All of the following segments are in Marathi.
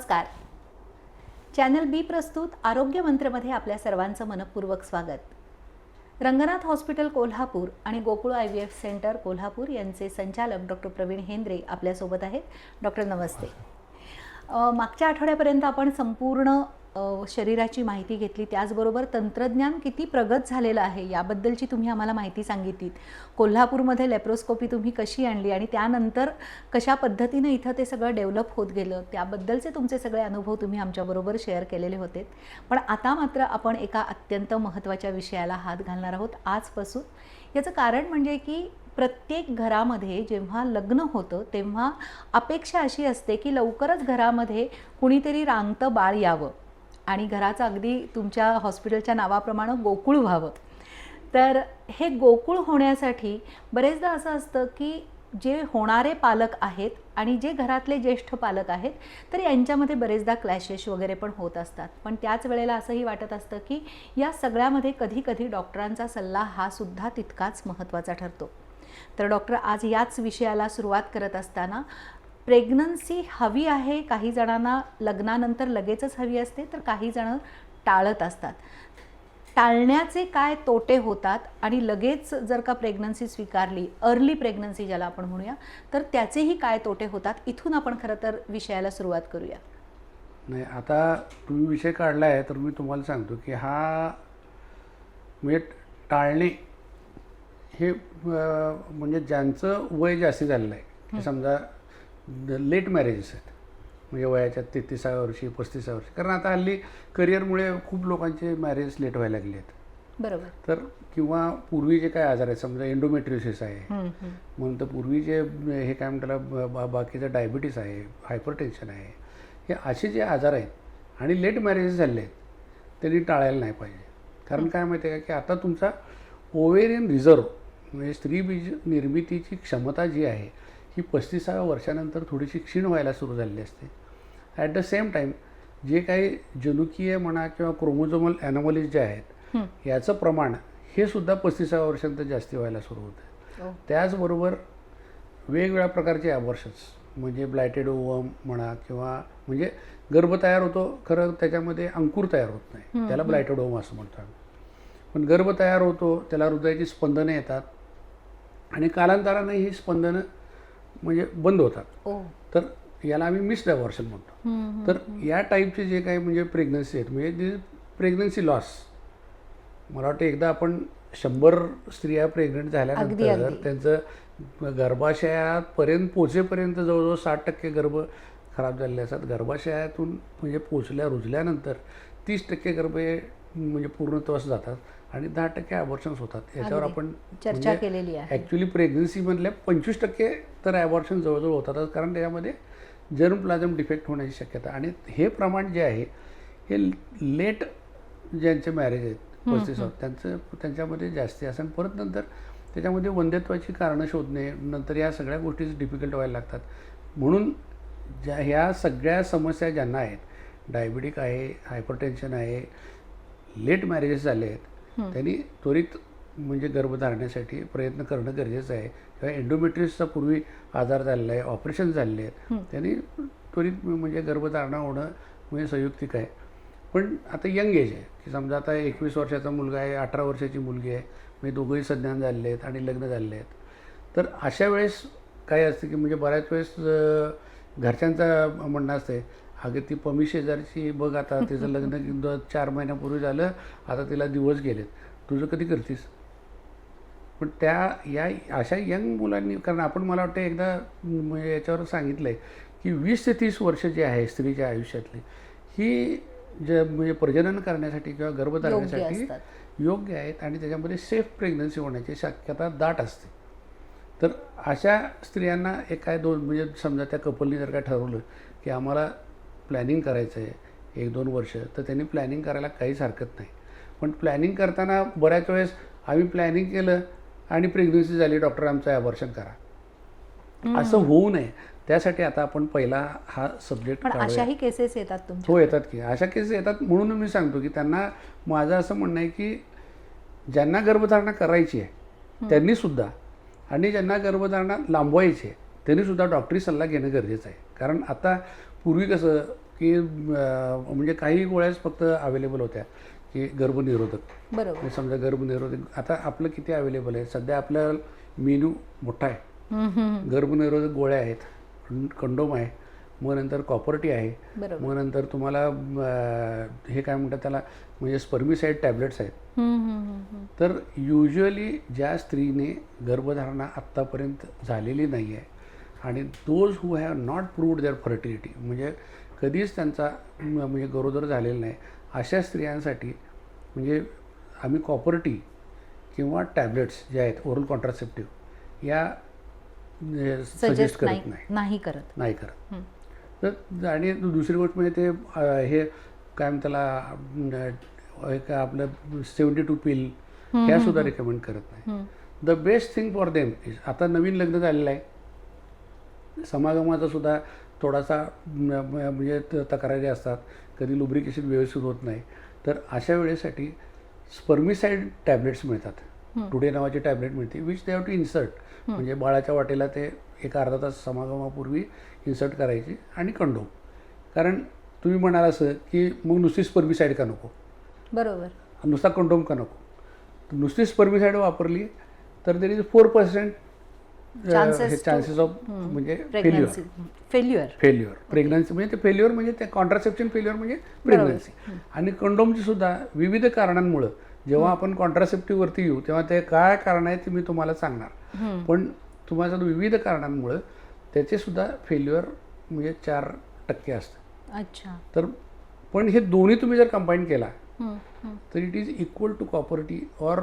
नमस्कार. चॅनल बी प्रस्तुत आरोग्य मंत्रमध्ये आपल्या सर्वांचं मनपूर्वक स्वागत. रंगनाथ हॉस्पिटल कोल्हापूर आणि Gokul I V F centre Kolhapur यांचे संचालक डॉक्टर प्रवीण हेंद्रे आपल्यासोबत आहेत. डॉक्टर नमस्ते. मागच्या आठवड्यापर्यंत आपण संपूर्ण शरीराची माहिती घेतली त्याचबरोबर तंत्रज्ञान किती प्रगत झालेलं आहे याबद्दलची तुम्ही आम्हाला माहिती सांगितलीत. कोल्हापूरमध्ये लेप्रोस्कोपी तुम्ही कशी आणली आणि त्यानंतर कशा पद्धतीनं इथं ते सगळं डेव्हलप होत गेलं त्याबद्दलचे तुमचे सगळे अनुभव तुम्ही आमच्याबरोबर शेअर केलेले होते. पण आता मात्र आपण एका अत्यंत महत्त्वाच्या विषयाला हात घालणार आहोत आजपासून. याचं कारण म्हणजे की प्रत्येक घरामध्ये जेव्हा लग्न होतं तेव्हा अपेक्षा अशी असते की लवकरच घरामध्ये कुणीतरी रांगतं बाळ यावं. आणि घराचं अगदी तुमच्या हॉस्पिटलच्या नावाप्रमाणे गोकुळ व्हावं. तर हे गोकुळ होण्यासाठी बरेचदा असं असतं की जे होणारे पालक आहेत आणि जे घरातले ज्येष्ठ पालक आहेत तर यांच्यामध्ये बरेचदा क्लॅशेस वगैरे पण होत असतात. पण त्याच वेळेला असंही वाटत असतं की या सगळ्यामध्ये कधी कधी डॉक्टरांचा सल्ला हा सुद्धा तितकाच महत्त्वाचा ठरतो. तर डॉक्टर आज याच विषयाला सुरुवात करत असताना प्रेग्नन्सी हवी आहे काही जणांना लग्नानंतर लगेचच हवी असते तर काही जण टाळत असतात. टाळण्याचे काय तोटे होतात आणि लगेच जर का प्रेग्नन्सी स्वीकारली अर्ली प्रेग्नन्सी ज्याला आपण म्हणूया तर त्याचेही काय तोटे होतात? इथून आपण खरं तर विषयाला सुरुवात करूया. नाही आता तुम्ही विषय काढला आहे तर मी तुम्हाला सांगतो की हा म्हणजे टाळणे हे म्हणजे ज्यांचं वय जास्ती झालेलं आहे समजा लेट मॅरेजेस आहेत. म्हणजे वयाच्या तेहतीसाव्या वर्षी पस्तीसाव्या वर्षी. कारण आता हल्ली करिअरमुळे खूप लोकांचे मॅरेज लेट व्हायला लागले आहेत. बरोबर. तर किंवा पूर्वी जे काय आजार आहेत समजा एंडोमेट्रियोसिस आहे. म्हणून तर पूर्वी जे हे काय म्हणतात बा बाकीचं डायबिटीस आहे हायपर टेन्शन आहे हे असे जे आजार आहेत आणि लेट मॅरेजेस झाले आहेत त्यांनी टाळायला नाही पाहिजे. कारण काय माहिती आहे का? की आता तुमचा ओवेरियन रिझर्व म्हणजे स्त्रीबीज निर्मितीची क्षमता जी आहे ही पस्तीसाव्या वर्षानंतर थोडीशी क्षीण व्हायला सुरू झालेली असते. ॲट द सेम टाईम जे काही जनुकीय म्हणा किंवा क्रोमोझोमल ॲनॉमलीज जे आहेत. याचं प्रमाण हे सुद्धा पस्तीसाव्या वर्षानंतर जास्ती व्हायला सुरू होतं. ओ. त्याचबरोबर वेगवेगळ्या प्रकारचे ॲबॉर्शन्स म्हणजे ब्लायटेड ओवम म्हणा किंवा म्हणजे गर्भ तयार होतो खरं त्याच्यामध्ये अंकुर तयार होत नाही. त्याला ब्लायटेड ओवम असं म्हणतो आम्ही. पण गर्भ तयार होतो त्याला हृदयाची स्पंदनं येतात आणि कालांतराने ही स्पंदनं म्हणजे बंद होतात. ओ तर याला आम्ही मिस्ड ॲबॉर्शन म्हणतो. तर या टाईपचे जे काही म्हणजे प्रेग्नन्सी आहेत म्हणजे प्रेग्नन्सी लॉस मला वाटतं एकदा आपण शंभर स्त्रिया प्रेग्नंट झाल्यानंतर. त्यांचं गर्भाशयापर्यंत पोचेपर्यंत जवळजवळ साठ टक्के गर्भ खराब झालेले असतात. गर्भाशयातून म्हणजे पोचल्या रुजल्यानंतर तीस टक्के गर्भ म्हणजे पूर्णत्वास जातात आणि दहा टक्के ॲबॉर्शन्स होतात. याच्यावर. आपण चर्चा केलेली आहे. ॲक्च्युली प्रेग्नन्सीमधल्या पंचवीस टक्के तर ॲबॉर्शन जवळजवळ होतातच कारण त्याच्यामध्ये जर्म प्लाझम डिफेक्ट होण्याची शक्यता आणि हे प्रमाण जे आहे हे लेट ज्यांचे मॅरेज आहेत पस्तीस त्यांचं त्यांच्यामध्ये जास्ती असं. परत नंतर त्याच्यामध्ये वंध्यत्वाची कारणं शोधणे नंतर या सगळ्या गोष्टी डिफिकल्ट व्हायला लागतात. म्हणून ज्या ह्या सगळ्या समस्या ज्यांना आहेत डायबिटिक आहे हायपरटेन्शन आहे लेट मॅरेजेस झाले आहेत त्यांनी त्वरित म्हणजे गर्भधारण्यासाठी प्रयत्न करणं गरजेचं आहे. किंवा एंडोमेट्रियसचा पूर्वी आजार झालेला आहे ऑपरेशन झालेले आहेत त्यांनी त्वरित म्हणजे गर्भधारणा होणं म्हणजे संयुक्तिक आहे. पण आता यंग एज आहे की समजा आता एकवीस वर्षाचा मुलगा आहे अठरा वर्षाची मुलगी आहे म्हणजे दोघंही सज्ञान झालेले आहेत आणि लग्न झालेले आहेत. तर अशा वेळेस काय असतं की म्हणजे बऱ्याच वेळेस घरच्यांचं म्हणणं असतं अगं ती पमी शेजारची बघ आता तिचं लग्न चार महिन्यापूर्वी झालं आता तिला दिवस गेलेत. तुझं कधी करतीस? पण त्या या अशा यंग मुलांनी कारण आपण मला वाटतं एकदा याच्यावर सांगितलं आहे की वीस ते तीस वर्ष जे आहे स्त्रीच्या आयुष्यातली ही जे म्हणजे प्रजनन करण्यासाठी किंवा योग्य गर्भधारण्यासाठी असतात. योग्य आहेत आणि त्याच्यामध्ये सेफ प्रेग्नन्सी होण्याची शक्यता दाट असते. तर अशा स्त्रियांना एक काय दोन म्हणजे समजा त्या कपलनी जर काय ठरवलं की आम्हाला प्लॅनिंग करायचं आहे एक दोन वर्ष तर त्यांनी प्लॅनिंग करायला काहीच हरकत नाही. पण प्लॅनिंग करताना बऱ्याच वेळेस आम्ही प्लॅनिंग केलं आणि प्रेग्नन्सी झाली डॉक्टर आमचं ॲबॉर्शन करा. असं होऊ नये. त्यासाठी आता आपण पहिला हा सब्जेक्ट अशाही केसेस येतात हो येतात की. अशा केसेस येतात म्हणून मी सांगतो की त्यांना माझं असं म्हणणं आहे की ज्यांना गर्भधारणा करायची आहे त्यांनी सुद्धा आणि ज्यांना गर्भधारणा लांबवायची आहे त्यांनी सुद्धा डॉक्टरी सल्ला घेणं गरजेचं आहे. कारण आता पूर्वी कसं की म्हणजे काही गोळ्याच फक्त अवेलेबल होत्या की गर्भनिरोधक. बरोबर. समजा गर्भनिरोधक आता आपलं किती अवेलेबल आहे? सध्या आपला मेनू मोठा आहे. गर्भनिरोधक गोळ्या आहेत कंडोम आहे मग नंतर कॉपरटी आहे. मग नंतर तुम्हाला हे काय म्हणतात त्याला म्हणजे स्पर्मिसाईड टॅबलेट्स आहेत. तर युजली ज्या स्त्रीने गर्भधारणा आत्तापर्यंत झालेली नाही आहे आणि those who have not proved their fertility म्हणजे कधीच त्यांचा म्हणजे गरोदर झालेला नाही अशा स्त्रियांसाठी म्हणजे आम्ही कॉपरटी किंवा टॅबलेट्स जे आहेत ओरल कॉन्ट्रासेप्टिव्ह या सजेस्ट करत नाही करत. नाही करत. तर आणि दुसरी गोष्ट म्हणजे ते हे काय म्हणतात त्याला आपलं सेवन्टी टू पिल ह्या सुद्धा रिकमेंड करत नाही. The best thing for them is आता नवीन लग्न झालेलं आहे. समागमाचा सुद्धा थोडासा म्हणजे तक्रारी असतात. कधी लुब्रिकेशन व्यवस्थित होत नाही. तर अशा वेळेसाठी स्पर्मिसाईड टॅबलेट्स मिळतात. टुडे नावाची टॅबलेट मिळते which they have to insert म्हणजे बाळाच्या वाटेला ते एक अर्धा तास समागमापूर्वी इन्सर्ट करायची आणि कंडोम. कारण तुम्ही म्हणाल असं की मग नुसती स्पर्मिसाईड का नको? बरोबर. नुसता कंडोम का नको? तर नुसती स्पर्मिसाईड वापरली तर there is four percent chances of म्हणजे फेल्युअर फेल्युअर फेल्युअर प्रेग्नन्सी म्हणजे ते फेल्युअर म्हणजे ते कॉन्ट्रासेप्शन फेल्युअर म्हणजे प्रेग्नन्सी आणि कंडोमची सुद्धा विविध कारणांमुळं जेव्हा आपण कॉन्ट्रासेप्टिव्हवरती येऊ तेव्हा ते काय कारण आहे ते मी तुम्हाला सांगणार. पण तुम्हाला विविध कारणांमुळं त्याचे सुद्धा फेल्युअर म्हणजे चार टक्के असतं. अच्छा. तर पण हे दोन्ही तुम्ही जर कंबाईन केला. तर it is equal to copper T or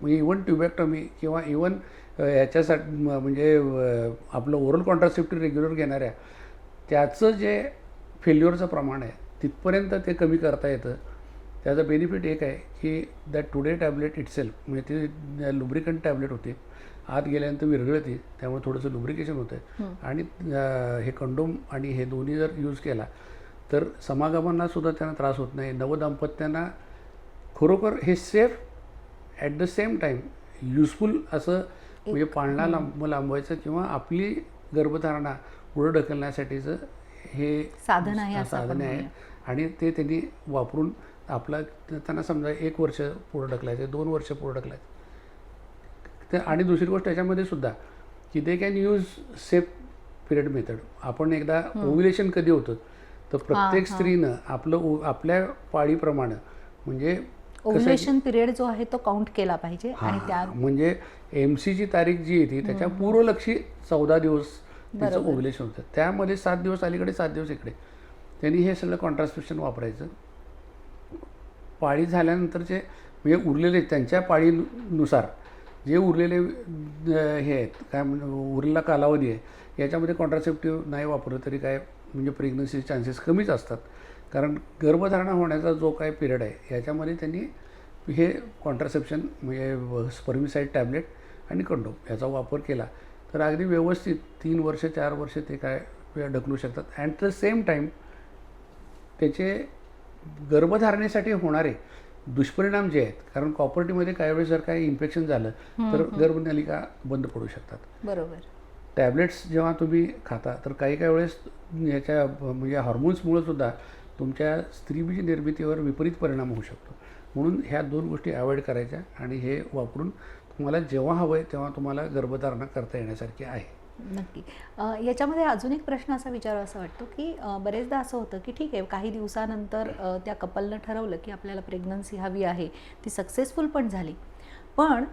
म्हणजे इवन ट्युबॅक्टॉमी किंवा इवन याच्यासाठी म- म्हणजे आपलं ओरल कॉन्ट्रासेप्टिव्ह रेग्युलर घेणाऱ्या त्याचं जे फेल्युअरचं प्रमाण आहे तिथपर्यंत ते कमी करता येतं. त्याचा बेनिफिट एक आहे की दॅट टुडे टॅबलेट इटसेल्फ म्हणजे ती लुब्रिकंट टॅबलेट होते आत गेल्यानंतर विरघळते त्यामुळे थोडंसं लुब्रिकेशन होतं आणि हे कंडोम आणि हे दोन्ही जर यूज केला तर समागमांना सुद्धा त्यांना त्रास होत नाही. नवदाम्पत्यांना खरोखर हे safe at the same time useful असं म्हणजे पाळणा लांब लांबवायचं किंवा आपली गर्भधारणा पुढं ढकलण्यासाठीचं हे साधन आहे साधन आहे. आणि ते त्यांनी वापरून आपला त्यांना समजा एक वर्ष पुढं ढकलायचं दोन वर्ष पुढं ढकलायचं. ते आणि दुसरी गोष्ट त्याच्यामध्ये सुद्धा की they can use safe period method आपण एकदा ओव्युलेशन कधी होतं तर प्रत्येक स्त्रीनं आपलं आपल्या पाळीप्रमाणे म्हणजे ओव्युलेशन पिरियड जो आहे तो काउंट केला पाहिजे आणि त्या म्हणजे एम सीची तारीख जी येते त्याच्या पूर्वलक्षी चौदा दिवस त्याचं बरोबर. ओव्युलेशन होतं. त्यामध्ये सात दिवस अलीकडे सात दिवस इकडे. त्यांनी हे सगळं कॉन्ट्रास्पेशन वापरायचं. पाळी झाल्यानंतरचे म्हणजे उरलेले त्यांच्या पाळीनुसार जे उरलेले हे आहेत काय म्हणजे उरलेला कालावधी आहे याच्यामध्ये कॉन्ट्रासेप्टिव्ह नाही वापरलं तरी काय म्हणजे प्रेग्नन्सीचे चान्सेस कमीच असतात. कारण गर्भधारणा होण्याचा जो काय पिरियड आहे याच्यामध्ये त्यांनी हे कॉन्ट्रासेप्शन म्हणजे स्पर्मिसाईड टॅबलेट आणि कंडोम याचा वापर केला. तर अगदी व्यवस्थित तीन वर्ष चार वर्ष ते काय ढकलू शकतात. ॲट द सेम टाईम त्याचे गर्भधारणेसाठी होणारे दुष्परिणाम जे आहेत कारण कॉपर्टीमध्ये काही वेळेस जर काही इन्फेक्शन झालं तर गर्भनलिका बंद पडू शकतात. बरोबर. टॅबलेट्स जेव्हा तुम्ही खाता तर काही काही वेळेस याच्या म्हणजे हॉर्मोन्समुळं सुद्धा तुमच्या स्त्रीबीज निर्मितीवर विपरीत परिणाम होऊ शकतो. म्हणून ह्या दोन गोष्टी अवॉइड करायच्या आणि हे वापरून तुम्हाला जेव्हा हवं आहे तेव्हा तुम्हाला गर्भधारणा करता येण्यासारखी आहे. नक्की. याच्यामध्ये अजून एक प्रश्न असा विचार असा वाटतो की बरेचदा असं होतं की ठीक आहे काही दिवसानंतर त्या कपलनं ठरवलं की आपल्याला प्रेग्नन्सी हवी आहे ती सक्सेसफुल पण झाली. पण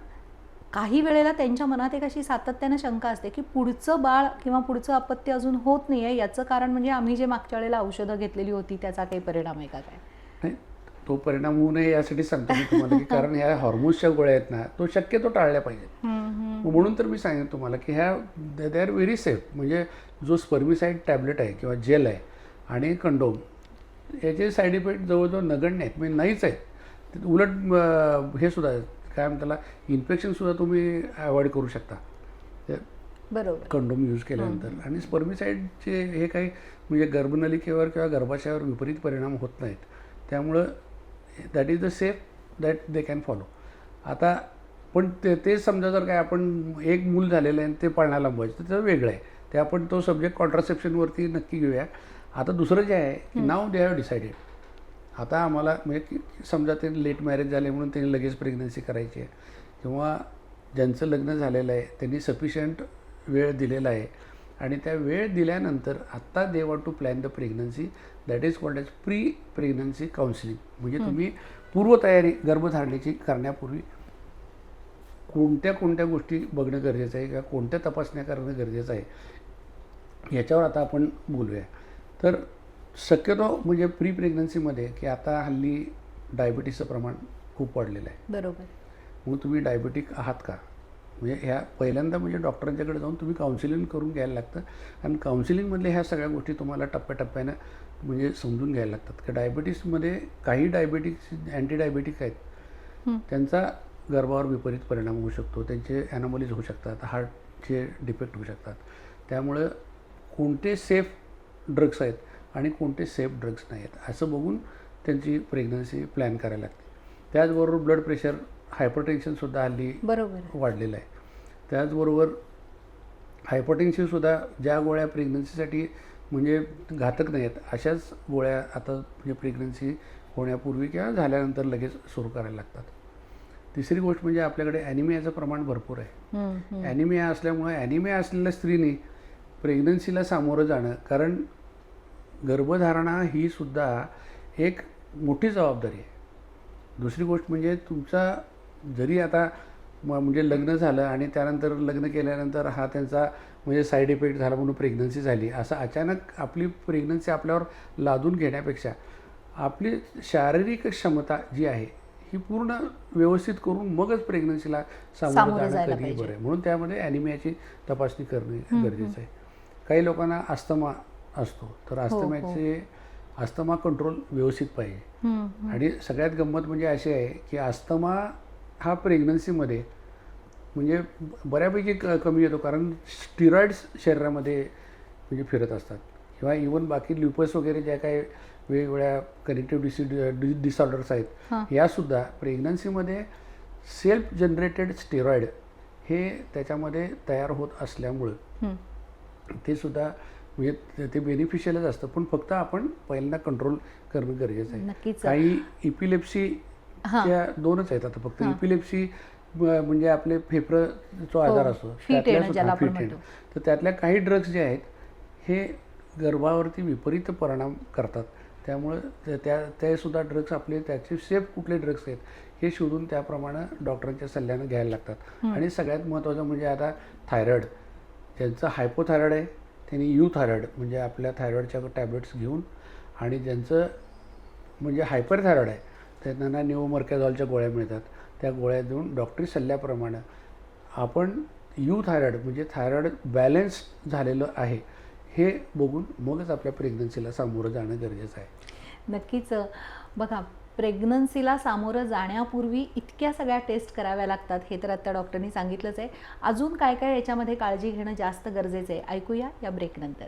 काही वेळेला त्यांच्या मनात एक अशी सातत्यानं शंका असते की पुढचं बाळ किंवा पुढचं अपत्य अजून होत नाही आहे याचं कारण म्हणजे आम्ही जे मागच्या वेळेला औषधं घेतलेली होती त्याचा काही परिणाम आहे का काय? तो परिणाम होऊ नये यासाठी सांगतो मी तुम्हाला की कारण ह्या हॉर्मोन्सच्या गोळ्या आहेत ना तो शक्यतो टाळल्या पाहिजेत. म्हणून तर मी सांगितलं तुम्हाला की ह्या दे आर व्हेरी सेफ म्हणजे जो स्पर्मिसाईड टॅबलेट आहे किंवा जेल आहे आणि कंडोम याचे साईड इफेक्ट जवळजवळ नगण्य आहेत. म्हणजे नाहीच आहेत. उलट हे सुद्धा काय म्हणतात त्याला इन्फेक्शनसुद्धा तुम्ही अवॉइड करू शकता. बरोबर. कंडोम यूज केल्यानंतर. आणि स्पर्मिसाईडचे हे काही म्हणजे गर्भनलिकेवर किंवा गर्भाशयावर विपरीत परिणाम होत नाहीत. त्यामुळं that is the safe that they can follow आता पण ते तेच समजा जर काय आपण एक मूल झालेलं आहे आणि ते पाळणा लांबवायचं तर ते वेगळं आहे. ते आपण तो सब्जेक्ट कॉन्ट्रासेप्शनवरती नक्की घेऊया. आता दुसरं जे आहे की नाव दे हॅव डिसाइडेड आता आम्हाला म्हणजे की समजा ते लेट मॅरेज झाले म्हणून त्यांनी लगेच प्रेग्नन्सी करायची आहे. किंवा ज्यांचं लग्न झालेलं आहे त्यांनी सफिशियंट वेळ दिलेला आहे. आणि त्या वेळ दिल्यानंतर आत्ता they want to plan the pregnancy that is called as pre pregnancy counselling. म्हणजे तुम्ही पूर्वतयारी गर्भधारणेची करण्यापूर्वी कोणत्या कोणत्या गोष्टी बघणं गरजेचं आहे किंवा कोणत्या तपासण्या करणं गरजेचं आहे याच्यावर आता आपण बोलूया. तर शक्यतो म्हणजे प्री प्रेग्नन्सीमध्ये की आता हल्ली डायबिटीसचं प्रमाण खूप वाढलेलं आहे. बरोबर. मग तुम्ही डायबेटिक आहात का? म्हणजे ह्या पहिल्यांदा म्हणजे डॉक्टरांच्याकडे जाऊन तुम्ही काउन्सिलिंग करून घ्यायला लागतं. आणि काउन्सिलिंगमधल्या ह्या सगळ्या गोष्टी तुम्हाला टप्प्याटप्प्यानं म्हणजे समजून घ्यायला लागतात. की डायबिटीसमध्ये काही डायबेटिक्स अँटी डायबेटिक आहेत. त्यांचा गर्भावर विपरीत परिणाम होऊ शकतो. त्यांचे ॲनॉमलीज होऊ शकतात. हार्टचे डिफेक्ट होऊ शकतात. त्यामुळं कोणते सेफ ड्रग्स आहेत आणि कोणते सेफ ड्रग्स नाही आहेत असं बघून त्यांची प्रेग्नन्सी प्लॅन करायला लागते. त्याचबरोबर ब्लड प्रेशर हायपरटेन्शनसुद्धा हल्ली बरोबर. वाढलेलं आहे. त्याचबरोबर हायपरटेन्शनसुद्धा ज्या गोळ्या प्रेग्नन्सीसाठी म्हणजे घातक नाही आहेत अशाच गोळ्या आता म्हणजे प्रेग्नन्सी होण्यापूर्वी किंवा झाल्यानंतर लगेच सुरू करायला लागतात. तिसरी गोष्ट म्हणजे आपल्याकडे ॲनिमियाचं प्रमाण भरपूर आहे. ॲनिमिया असल्यामुळे ॲनिमिया असलेल्या स्त्रीने प्रेग्नन्सीला सामोरं जाणं कारण गर्भधारणा ही सुद्धा एक मोठी जबाबदारी आहे. दुसरी गोष्ट म्हणजे तुमचा जरी आता म- म्हणजे लग्न झालं आणि त्यानंतर लग्न केल्यानंतर हा त्यांचा म्हणजे साईड इफेक्ट झाला म्हणून प्रेग्नन्सी झाली असं अचानक आपली प्रेग्नन्सी आपल्यावर लादून घेण्यापेक्षा आपली शारीरिक क्षमता जी आहे ही पूर्ण व्यवस्थित करून मगच प्रेग्नन्सीला सामोरं जाणं कधी. बरं आहे म्हणून त्यामध्ये ॲनिमियाची तपासणी करणे गरजेचं आहे काही लोकांना अस्थमा असतो तर हो. अस्थमाचे अस्थमा कंट्रोल व्यवस्थित पाहिजे हं, हं. आणि सगळ्यात गंमत म्हणजे अशी आहे की अस्थमा हा प्रेग्नन्सीमध्ये म्हणजे बऱ्यापैकी क कमी येतो. कारण स्टिरॉइड्स शरीरामध्ये म्हणजे फिरत असतात. किंवा इवन बाकी ल्युपस वगैरे ज्या काही वेगवेगळ्या कनेक्टिव्ह डिसि डि डिसऑर्डर्स आहेत. यासुद्धा प्रेग्नन्सीमध्ये सेल्फ जनरेटेड स्टेरॉइड हे त्याच्यामध्ये तयार होत असल्यामुळं. ते सुद्धा म्हणजे ते- बेनिफिशियलच असतं. पण फक्त आपण पहिल्यांदा कंट्रोल करणं गरजेचं आहे. काही इपिलेप्सी हां. त्या दोनच आहेत आता फक्त हां. इपिलेप्सी म्हणजे आपले फेफरचा आजार हो, असतो fit त्यातल्या येणं सुद्धा- ज्याला आपण fit येणं. म्हणतो. तर त्यातल्या काही ड्रग्स जे आहेत हे गर्भावरती विपरीत परिणाम करतात त्यामुळं त्या- त्या ते सुद्धा ड्रग्स आपले त्याचे सेफ कुठले ड्रग्स आहेत हे शोधून त्याप्रमाणे डॉक्टरांच्या सल्ल्यानं घ्यायला लागतात आणि सगळ्यात महत्त्वाचं म्हणजे आता थायरॉइड ज्यांचं हायपोथायरॉइड आहे त्यांनी यू थायरॉइड म्हणजे आपल्या थायरॉइडच्या टॅबलेट्स घेऊन आणि ज्यांचं म्हणजे हायपर थायरॉइड आहे त्यांना निओमर्कॅझॉलच्या गोळ्या मिळतात. त्या गोळ्या देऊन डॉक्टरी सल्ल्याप्रमाणे आपण यू थायरॉइड म्हणजे थायरॉइड बॅलेन्स झालेलं आहे हे बघून मगच आपल्या प्रेग्नन्सीला सामोरं जाणं गरजेचं आहे. नक्कीच बघा प्रेग्नन्सीला सामोरं जाण्यापूर्वी इतक्या सगळ्या टेस्ट कराव्या लागतात हे तर आत्ता डॉक्टरनी सांगितलंच आहे. अजून काय काय याच्यामध्ये काळजी घेणं जास्त गरजेचं आहे? ऐकूया या ब्रेकनंतर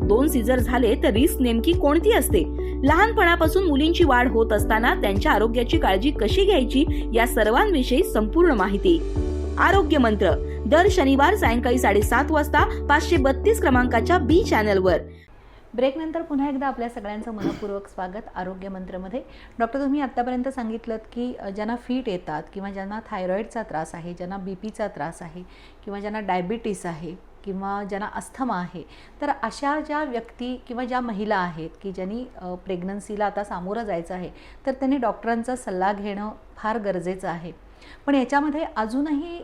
दोन सीझर झाले तर रिस्क नेमकी कोणती असते? लहानपणापासून मुलींची वाढ होत असताना त्यांच्या आरोग्याची काळजी कशी घ्यायची या सर्वांविषयी संपूर्ण माहिती. आरोग्य मंत्र. दर शनिवार सायंकाळी साडेसात वाजता पाचशे बत्तीस क्रमांकाच्या बी चॅनलवर. ब्रेकनंतर पुन्हा एकदा आपल्या सगळ्यांचं मनपूर्वक स्वागत आरोग्य मंत्रमध्ये. डॉक्टर तुम्ही आत्तापर्यंत सांगितलं की ज्यांना फीट येतात किंवा ज्यांना थायरॉईडचा त्रास आहे ज्यांना बी पीचा त्रास आहे किंवा ज्यांना डायबिटीस आहे किंवा ज्यांना अस्थमा आहे तर अशा ज्या व्यक्ती किंवा ज्या महिला आहेत की ज्यांनी प्रेग्नन्सीला आता सामोरं जायचं आहे तर त्यांनी डॉक्टरांचा सल्ला घेणं फार गरजेचं आहे. पण याच्यामध्ये अजूनही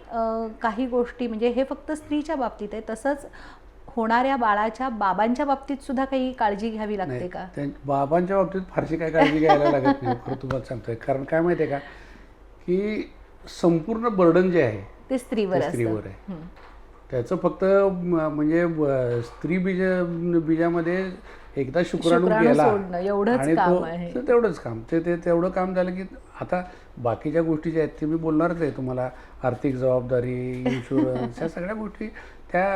काही गोष्टी म्हणजे हे फक्त स्त्रीच्या बाबतीत आहे तसंच होणाऱ्या बाळाच्या बाबांच्या बाबतीत सुद्धा काही काळजी घ्यावी लागते का? बाबांच्या बाबतीत फारशी काय काळजी घ्यायला लागत नाही खरं तुम्हाला सांगतोय. कारण काय माहिती आहे का? की संपूर्ण बर्डन जे आहे ते स्त्रीवर स्त्रीवर आहे. त्याचं फक्त म्हणजे स्त्री बीज बीजामध्ये एकदा शुक्राणू गेला आणि काम तो तेवढंच काम. ते ते तेवढं काम झालं की आता बाकीच्या गोष्टी ज्या आहेत ते मी बोलणारच आहे तुम्हाला. आर्थिक जबाबदारी इन्शुरन्स ह्या सगळ्या गोष्टी त्या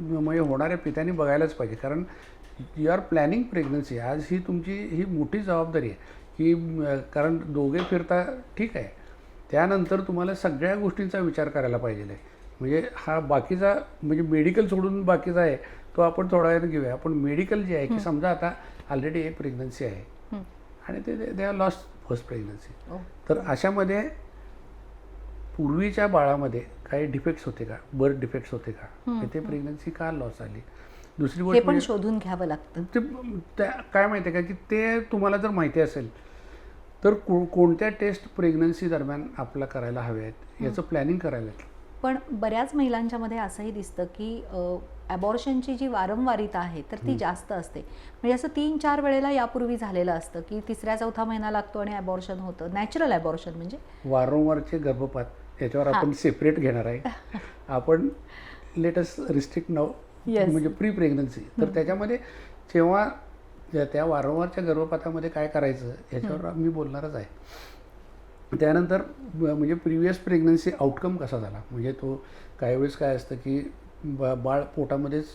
म्हणजे होणाऱ्या पित्याने बघायलाच पाहिजे. कारण यू आर प्लॅनिंग प्रेग्नन्सी आज ही तुमची ही मोठी जबाबदारी आहे. की कारण दोघे फिरता ठीक आहे. त्यानंतर तुम्हाला सगळ्या गोष्टींचा विचार करायला पाहिजे आहे. म्हणजे हा बाकीचा म्हणजे मेडिकल सोडून बाकीचा आहे तो आपण थोडा वेळ घेऊया. पण मेडिकल जे आहे की समजा आता ऑलरेडी एक प्रेग्नन्सी आहे. आणि ते they are lost first pregnancy. तर अशामध्ये पूर्वीच्या बाळामध्ये काही डिफेक्ट्स होते का? बर्थ डिफेक्ट्स होते का? ते प्रेग्नन्सी का लॉस आली? दुसरी गोष्ट पण म्हणजे शोधून घ्यावं लागतं. ते काय माहिती आहे का? की ते तुम्हाला जर माहिती असेल तर को कोणत्या टेस्ट प्रेग्नन्सी दरम्यान आपल्याला करायला हवे आहेत? याचं प्लॅनिंग करायला. पण बऱ्याच महिलांच्या मध्ये असंही दिसतं की ॲबॉर्शनची जी वारंवारिता आहे तर ती जास्त असते. म्हणजे असं तीन चार वेळेला यापूर्वी झालेलं असतं की तिसऱ्या चौथा महिना लागतो आणि ॲबॉर्शन होतं. नॅचरल ॲबॉर्शन म्हणजे? वारंवारचे गर्भपात याच्यावर. आपण सेपरेट घेणार आहे. आपण लेटेस्ट रिस्ट्रिक्ट नाव. म्हणजे प्री प्रेग्नन्सी तर त्याच्यामध्ये जेव्हा त्या वारंवारच्या गर्भपातामध्ये काय करायचं याच्यावर मी बोलणारच आहे. त्यानंतर म्हणजे प्रिव्हियस प्रेग्नन्सी आउटकम कसा झाला? म्हणजे तो काही वेळेस काय असतं की बा बाळ पोटामध्येच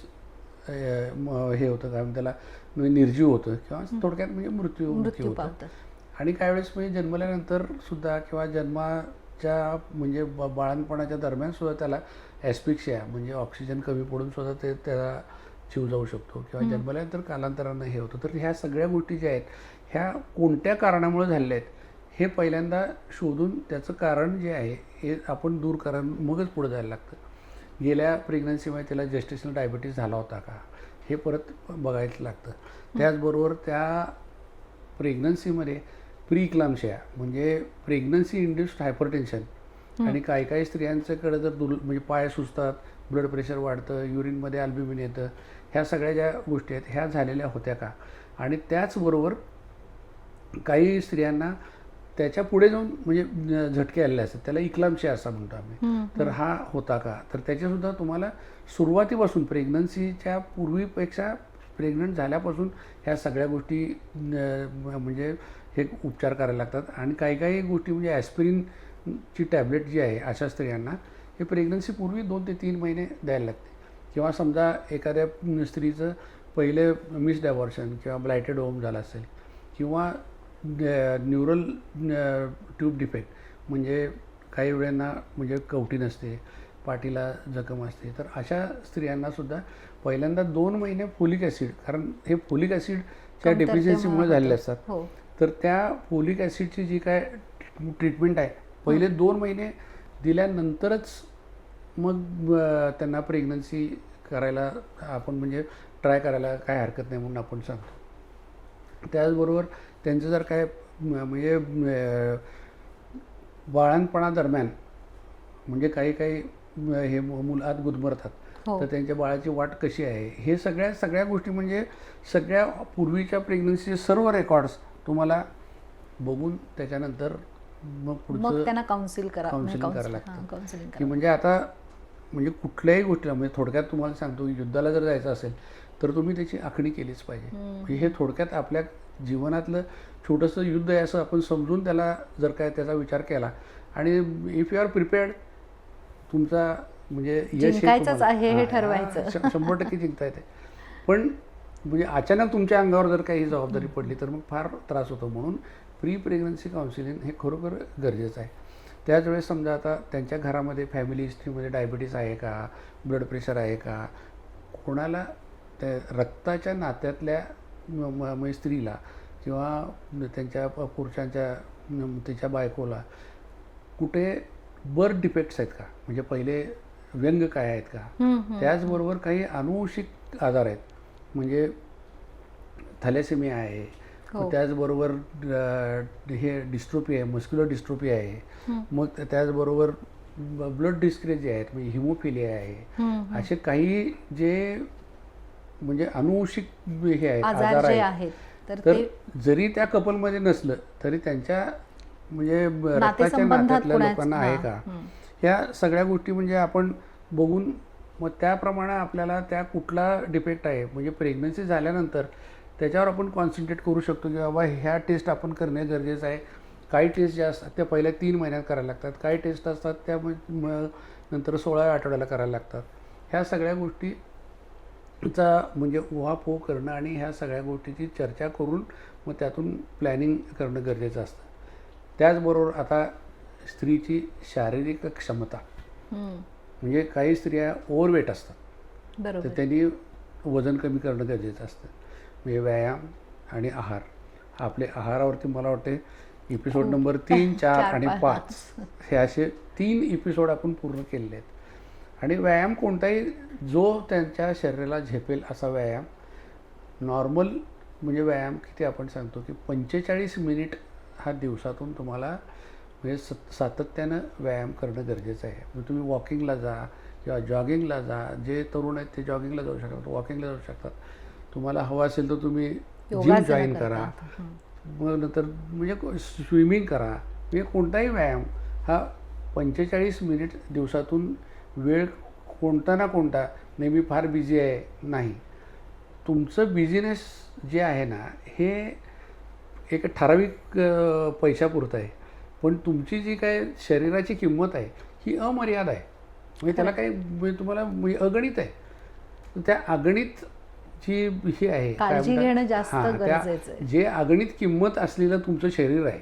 हे होतं काय त्याला म्हणजे निर्जीव होतं किंवा थोडक्यात म्हणजे मृत्यू मृत्यू होतं. आणि काही वेळेस म्हणजे जन्मल्यानंतर सुद्धा किंवा जन्माच्या म्हणजे ब बाळणपणाच्या दरम्यान सुद्धा त्याला ॲस्पिक्सिया म्हणजे ऑक्सिजन कमी पडून सुद्धा ते त्याला जीव जाऊ शकतो किंवा जन्मल्यानंतर कालांतरानं हे होतं. तर ह्या सगळ्या गोष्टी ज्या आहेत ह्या कोणत्या कारणामुळे झालेल्या आहेत? हे पहिल्यांदा शोधून त्याचं कारण जे आहे हे आपण दूर करा मगच पुढे जायला लागतं. गेल्या प्रेग्नन्सीमध्ये त्याला जेस्टेशनल डायबिटीस झाला होता का? हे परत बघायला लागतं. त्याचबरोबर त्या प्रेग्नन्सीमध्ये प्री क्लामशिया म्हणजे प्रेग्नन्सी इंड्युस्ड हायपरटेन्शन आणि काही काही स्त्रियांच्याकडे जर दुर् म्हणजे पाय सुचतात ब्लड प्रेशर वाढतं युरिनमध्ये अल्ब्युमिन येतं ह्या सगळ्या ज्या गोष्टी आहेत ह्या झालेल्या होत्या का? आणि त्याचबरोबर काही स्त्रियांना त्याच्या पुढे जाऊन म्हणजे झटके आलेले असतात. त्याला इक्लामशिया असं म्हणतो आम्ही. तर हा होता का? तर त्याच्यासुद्धा तुम्हाला सुरुवातीपासून प्रेग्नन्सीच्या पूर्वीपेक्षा प्रेग्नंट झाल्यापासून ह्या सगळ्या गोष्टी म्हणजे हे उपचार करायला लागतात. आणि काही काही गोष्टी म्हणजे ॲस्पिरिनची टॅबलेट जी आहे अशा स्त्रियांना हे प्रेग्नन्सीपूर्वी दोन ते तीन महिने द्यायला लागते. किंवा समजा एखाद्या स्त्रीचं पहिले मिस डॅवॉर्शन किंवा ब्लायटेड होम झाला असेल किंवा न्यूरल ट्यूब डिफेक्ट म्हणजे काही वेळांना म्हणजे कवटी नसते पाठीला जखम असते. तर अशा स्त्रियांनासुद्धा पहिल्यांदा दोन महिने फोलिक ॲसिड कारण हे फोलिक ॲसिडच्या डेफिशियन्सीमुळे झालेले. असतात. हो. तर त्या फोलिक ॲसिडची जी काय ट्रीटमेंट आहे पहिले दोन महिने दिल्यानंतरच मग त्यांना प्रेग्नन्सी करायला आपण म्हणजे ट्राय करायला काय हरकत नाही म्हणून आपण सांगतो. त्याचबरोबर त्यांचं जर काय म्हणजे अं, बाळणपणादरम्यान म्हणजे काही काही हे मु- मुलं आत गुदमरतात हो तर त्यांच्या बाळाची वाट कशी आहे हे सगळ्या सगळ्या गोष्टी म्हणजे सगळ्या पूर्वीच्या प्रेग्नन्सीचे सर्व रेकॉर्ड्स तुम्हाला बघून त्याच्यानंतर मग पुढचं त्यांना काउन्सिल करा counsel- करायला लागतं. की म्हणजे आता म्हणजे कुठल्याही गोष्टीला म्हणजे थोडक्यात तुम्हाला सांगतो युद्धाला जर जायचं असेल तर तुम्ही त्याची आखणी केलीच पाहिजे. म्हणजे हे थोडक्यात आपल्या जीवनातलं छोटंसं युद्ध आहे असं आपण समजून त्याला जर काय त्याचा विचार केला. आणि इफ यू आर प्रिपेअर्ड तुमचा म्हणजे यश आहे हे ठरवायचं. शंभर टक्के जिंकता येते पण म्हणजे अचानक तुमच्या अंगावर जर काही जबाबदारी पडली तर मग फार त्रास होतो. म्हणून प्री प्रेग्नन्सी काउन्सिलिंग हे खरोखर गरजेचं आहे. त्याच वेळेस समजा आता त्यांच्या घरामध्ये फॅमिली हिस्ट्रीमध्ये डायबिटीस आहे का? ब्लड प्रेशर आहे का? कोणाला त्या रक्ताच्या नात्यातल्या म्हणजे स्त्रीला किंवा त्यांच्या पुरुषांच्या तिच्या बायकोला कुठे बर्थ डिफेक्ट्स आहेत का म्हणजे पहिले व्यंग काय आहेत का. त्याचबरोबर काही अनुवंशिक आजार आहेत म्हणजे थॅलेसेमिया आहे हो. त्याचबरोबर हे डिस्ट्रोपी आहे मस्क्युलर डिस्ट्रोपी आहे. मग त्या- त्याचबरोबर ब्लड डिस्क्रेजी आहेत म्हणजे हिमोफिलिया आहे. असे काही जे म्हणजे अनुवंशिक हे आहेत आजार आहेत. आहेत तर तर ते जरी त्या कपलमध्ये नसलं तरी त्यांच्या म्हणजे रक्ताच्या नात्यातल्या लोकांना आहे का. ह्या सगळ्या गोष्टी म्हणजे आपण बघून मग त्याप्रमाणे आपल्याला त्या कुठला डिफेक्ट आहे? म्हणजे प्रेग्नन्सी झाल्यानंतर त्याच्यावर आपण कॉन्सन्ट्रेट करू शकतो की बाबा ह्या टेस्ट आपण करणे गरजेचं आहे. काही टेस्ट ज्या असतात त्या पहिल्या तीन महिन्यात करायला लागतात. काही टेस्ट असतात त्या नंतर सोळा आठवड्याला करायला लागतात. ह्या सगळ्या गोष्टी चा म्हणजे उहापोह करणं आणि ह्या सगळ्या गोष्टीची चर्चा करून मग त्यातून प्लॅनिंग करणं गरजेचं असतं. त्याचबरोबर आता स्त्रीची शारीरिक क्षमता. म्हणजे काही स्त्रिया ओव्हरवेट असतात. तर त्यांनी वजन कमी करणं गरजेचं असतं. म्हणजे व्यायाम आणि आहार. आपले आहारावरती मला वाटते एपिसोड नंबर तीन चार आणि. पाच. हे असे तीन एपिसोड आपण पूर्ण केलेले आहेत. आणि व्यायाम कोणताही जो त्यांच्या शरीराला झेपेल असा व्यायाम नॉर्मल म्हणजे व्यायाम किती आपण सांगतो की पंचेचाळीस मिनिट हा दिवसातून तुम्हाला म्हणजे सत सातत्यानं व्यायाम करणं गरजेचं आहे. मग तुम्ही वॉकिंगला जा किंवा जॉगिंगला जा जे तरुण आहेत ते जॉगिंगला जाऊ शकतात वॉकिंगला जाऊ शकतात. तुम्हाला हवं असेल तर तुम्ही जिम जॉईन करा. मग नंतर म्हणजे स्विमिंग करा. म्हणजे कोणताही व्यायाम हा पंचेचाळीस मिनिट दिवसातून वेळ कोणता ना कोणता नेहमी फार बिझी आहे नाही. तुमचं बिझिनेस जे आहे ना हे एक ठराविक पैशापुरतं आहे. पण तुमची जी काय शरीराची किंमत आहे ही अमर्याद आहे. म्हणजे त्याला काही म्हणजे तुम्हाला म्हणजे अगणित आहे. त्या अगणित जी ही आहे काळजी? घेणं जास्त हां, गरजेचं. जे अगणित किंमत असलेलं तुमचं शरीर आहे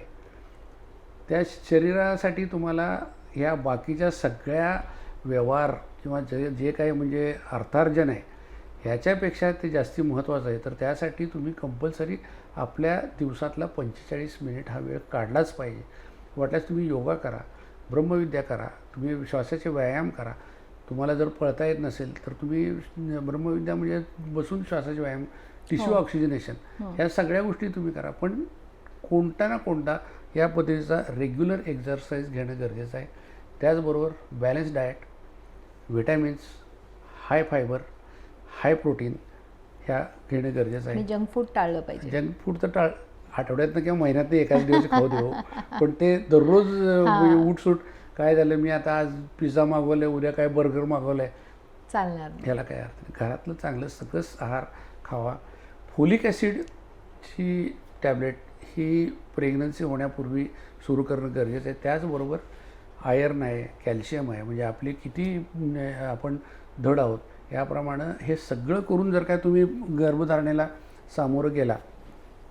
त्या शरीरासाठी तुम्हाला ह्या बाकीच्या सगळ्या व्यवहार किंवा जे जे काही म्हणजे अर्थार्जन आहे ह्याच्यापेक्षा ते जास्ती महत्त्वाचं आहे. तर त्यासाठी तुम्ही कंपल्सरी आपल्या दिवसातला पंचेचाळीस मिनिट हा वेळ काढलाच पाहिजे. वाटल्यास तुम्ही योगा करा ब्रह्मविद्या करा तुम्ही श्वासाचे व्यायाम करा. तुम्हाला जर पळता येत नसेल तर तुम्ही ब्रह्मविद्या म्हणजे बसून श्वासाचे व्यायाम टिश्यू हो. ऑक्सिजनेशन ह्या सगळ्या गोष्टी तुम्ही करा. पण कोणता ना कोणता या पद्धतीचा रेग्युलर एक्झरसाईज घेणं गरजेचं आहे. त्याचबरोबर balance diet vitamins high fibre high protein ह्या घेणं गरजेचं आहे. जंक फूड टाळलं पाहिजे. जंक फूड तर टाळ आठवड्यातनं किंवा महिन्यातनं एकाच दिवस खाऊ देऊ. पण ते दररोज म्हणजे उठसूट काय झालं मी आता आज पिझ्झा मागवलं आहे उद्या काय बर्गर मागवलं आहे चालणार नाही. ह्याला काय अर्थ नाही. घरातलं चांगलं सकस आहार खावा. फोलिक ॲसिडची टॅबलेट ही प्रेग्नन्सी होण्यापूर्वी सुरू करणं गरजेचं आहे. त्याचबरोबर आयर्न आहे कॅल्शियम आहे म्हणजे आपली किती आपण धड आहोत याप्रमाणे हे सगळं करून जर काय तुम्ही गर्भधारणेला सामोरं गेला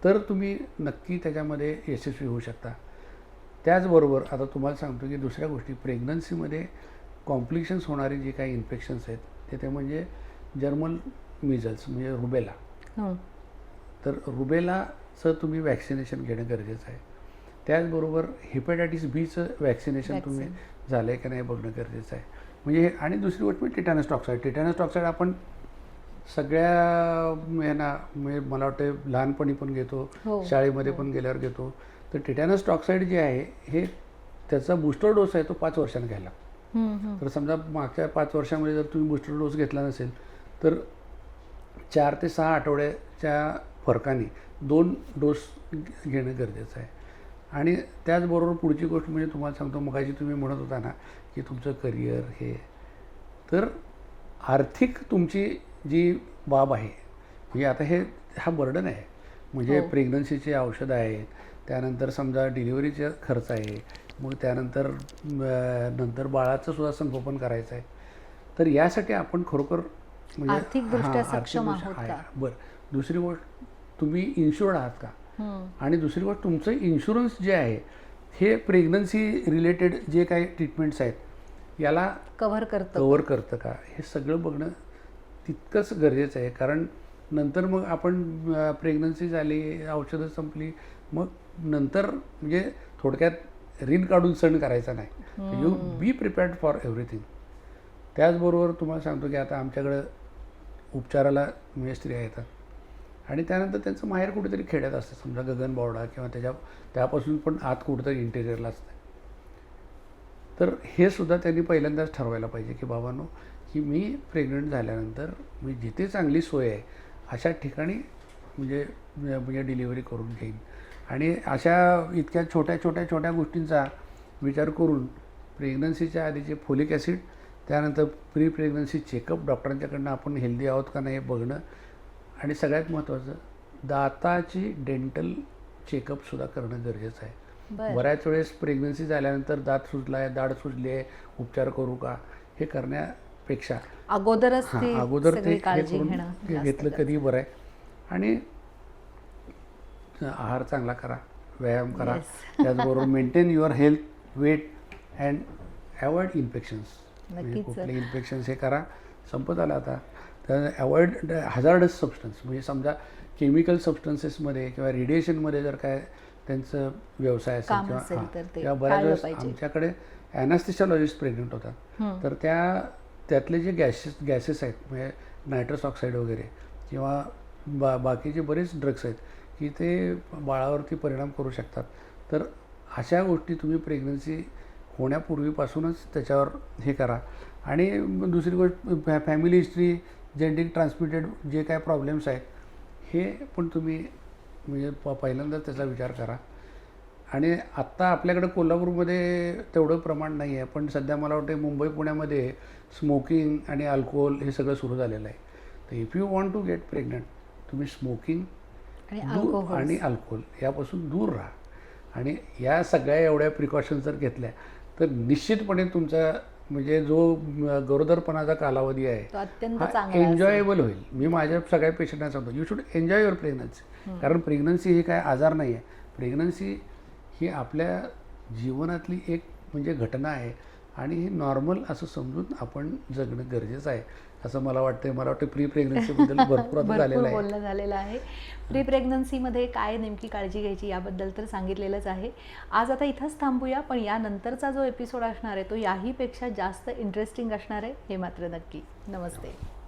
तर तुम्ही नक्की त्याच्यामध्ये यशस्वी होऊ शकता. त्याचबरोबर आता तुम्हाला सांगतो की दुसऱ्या गोष्टी प्रेग्नन्सीमध्ये कॉम्प्लिकेशन्स होणारे जे काही इन्फेक्शन्स आहेत ते ते म्हणजे जर्मल मिझल्स म्हणजे रुबेला. हं. तर रुबेलाचं तुम्ही वॅक्सिनेशन घेणं गरजेचं आहे. त्याचबरोबर हेपॅटायटिस बीचं वॅक्सिनेशन तुम्ही झालं आहे का नाही बघणं गरजेचं आहे. म्हणजे हे आणि दुसरी गोष्ट म्हणजे टिटॅनस टॉक्साईड टिटॅनस टॉक्साईड आपण सगळ्या ह्यांना म्हणजे मला वाटतं लहानपणी पण घेतो हो, शाळेमध्ये पण गेल्यावर घेतो. तर टिटॅनस टॉक्साईड जे आहे हे त्याचा बूस्टर डोस आहे तो पाच वर्षांनी घ्यायला. हं, हं. तर समजा मागच्या पाच वर्षामध्ये जर तुम्ही बूस्टर डोस घेतला नसेल तर चार ते सहा आठवड्याच्या फरकाने दोन डोस घेणं गरजेचं आहे. आणि त्याचबरोबर पुढची गोष्ट म्हणजे तुम्हाला सांगतो मगाशी तुम्ही म्हणत होता ना की तुमचं करिअर हे तर आर्थिक तुमची जी बाब आहे म्हणजे आता हे हा बर्डन आहे म्हणजे हो. प्रेग्नन्सीचे औषधं आहेत त्यानंतर समजा डिलिव्हरीचे खर्च आहे मग त्यानंतर नंतर बाळाचं सुद्धा संगोपन करायचं आहे तर यासाठी आपण खरोखर म्हणजे आर्थिकदृष्ट्या हां, सक्षम आर्थिकदृष्ट्या आहोत आहे. का? बरं दुसरी गोष्ट तुम्ही इन्शुर्ड आहात का. आणि दुसरी गोष्ट तुमचं इन्शुरन्स जे आहे हे प्रेग्नन्सी रिलेटेड जे काही ट्रीटमेंट्स आहेत याला कव्हर करतं कवर करतं का? हे सगळं बघणं तितकंच गरजेचं आहे. कारण नंतर मग आपण प्रेग्नन्सी झाली औषधं संपली मग नंतर म्हणजे थोडक्यात रीन काढून सण करायचा नाही. You be prepared for everything त्याचबरोबर तुम्हाला सांगतो की आता आमच्याकडं उपचाराला म्हणजे स्त्रिया येतात. आणि त्यानंतर त्यांचं माहेर कुठेतरी खेड्यात असतं. समजा गगनबावडा किंवा त्याच्या त्यापासून पण आत कुठेतरी इंटेरियरला असतं. तर हे सुद्धा त्यांनी पहिल्यांदाच ठरवायला पाहिजे की बाबांनो की मी प्रेग्नंट झाल्यानंतर मी जिथे चांगली सोय आहे अशा ठिकाणी म्हणजे म्हणजे डिलिव्हरी करून घेईन. आणि अशा इतक्या छोट्या छोट्या छोट्या गोष्टींचा विचार करून प्रेग्नन्सीच्या आधीचे फोलिक ॲसिड त्यानंतर प्री प्रेग्नन्सी चेकअप डॉक्टरांच्याकडनं आपण हेल्दी आहोत का नाही हे बघणं आणि सगळ्यात महत्त्वाचं दाताची डेंटल चेकअपसुद्धा करणं गरजेचं आहे. बऱ्याच वेळेस प्रेग्नन्सी झाल्यानंतर दात सुजला आहे दाढ सुजली आहे उपचार करू का? हे करण्यापेक्षा अगोदरच अगोदर ते घेतलं. कधी बरं आहे. आणि आहार चांगला करा व्यायाम करा. त्याचबरोबर maintain your health weight and avoid infections. कुठले इन्फेक्शन्स हे करा. संपत आलं आता. तर अवॉइड हझार्डस सबस्टन्स म्हणजे समजा केमिकल सबस्टन्सेसमध्ये किंवा रेडिएशनमध्ये जर काय त्यांचं व्यवसाय असेल किंवा किंवा बऱ्याच वेळेस. आमच्याकडे ॲनास्थिशॉलॉजिस्ट प्रेग्नंट होतात. तर त्या त्यातले जे गॅसेस गॅसेस आहेत म्हणजे नायट्रस ऑक्साईड वगैरे किंवा बा बाकीचे बरेच ड्रग्स आहेत की ते बाळावरती परिणाम करू शकतात तर अशा गोष्टी तुम्ही प्रेग्नन्सी होण्यापूर्वीपासूनच त्याच्यावर हे करा आणि दुसरी गोष्ट फॅ फॅमिली हिस्ट्री जेनेटिक ट्रान्समिटेड जे काय प्रॉब्लेम्स आहेत हे पण तुम्ही म्हणजे प पहिल्यांदा त्याचा विचार करा. आणि आत्ता आपल्याकडे कोल्हापूरमध्ये तेवढं प्रमाण नाही आहे पण सध्या मला वाटते मुंबई पुण्यामध्ये स्मोकिंग आणि अल्कोहोल हे सगळं सुरू झालेलं आहे. तर if you want to get pregnant तुम्ही स्मोकिंग आणि दूर अल्कोहोल आणि अल्कोहोल यापासून दूर राहा. आणि या सगळ्या एवढ्या प्रिकॉशन्स जर घेतल्या तर निश्चितपणे तुमचा म्हणजे जो गरोदरपणाचा कालावधी आहे हा. एन्जॉयबल होईल. मी माझ्या सगळ्या पेशंटना सांगतो you should enjoy your pregnancy कारण प्रेग्नन्सी ही काय आजार नाही आहे प्रेग्नन्सी ही आपल्या जीवनातली एक म्हणजे घटना आहे आणि हे नॉर्मल असं समजून आपण जगणं गरजेचं आहे. असं मला वाटतं मला वाटतं प्री प्रेग्नन्सीबद्दल भरपूर आता झालेलं आहे. बोलणं झालेलं आहे. प्री प्रेग्नन्सीमध्ये काय नेमकी काळजी घ्यायची याबद्दल तर सांगितलेलंच आहे. आज आता इथंच थांबूया पण यानंतरचा जो एपिसोड असणार आहे तो याहीपेक्षा जास्त इंटरेस्टिंग असणार आहे हे मात्र नक्की. नमस्ते.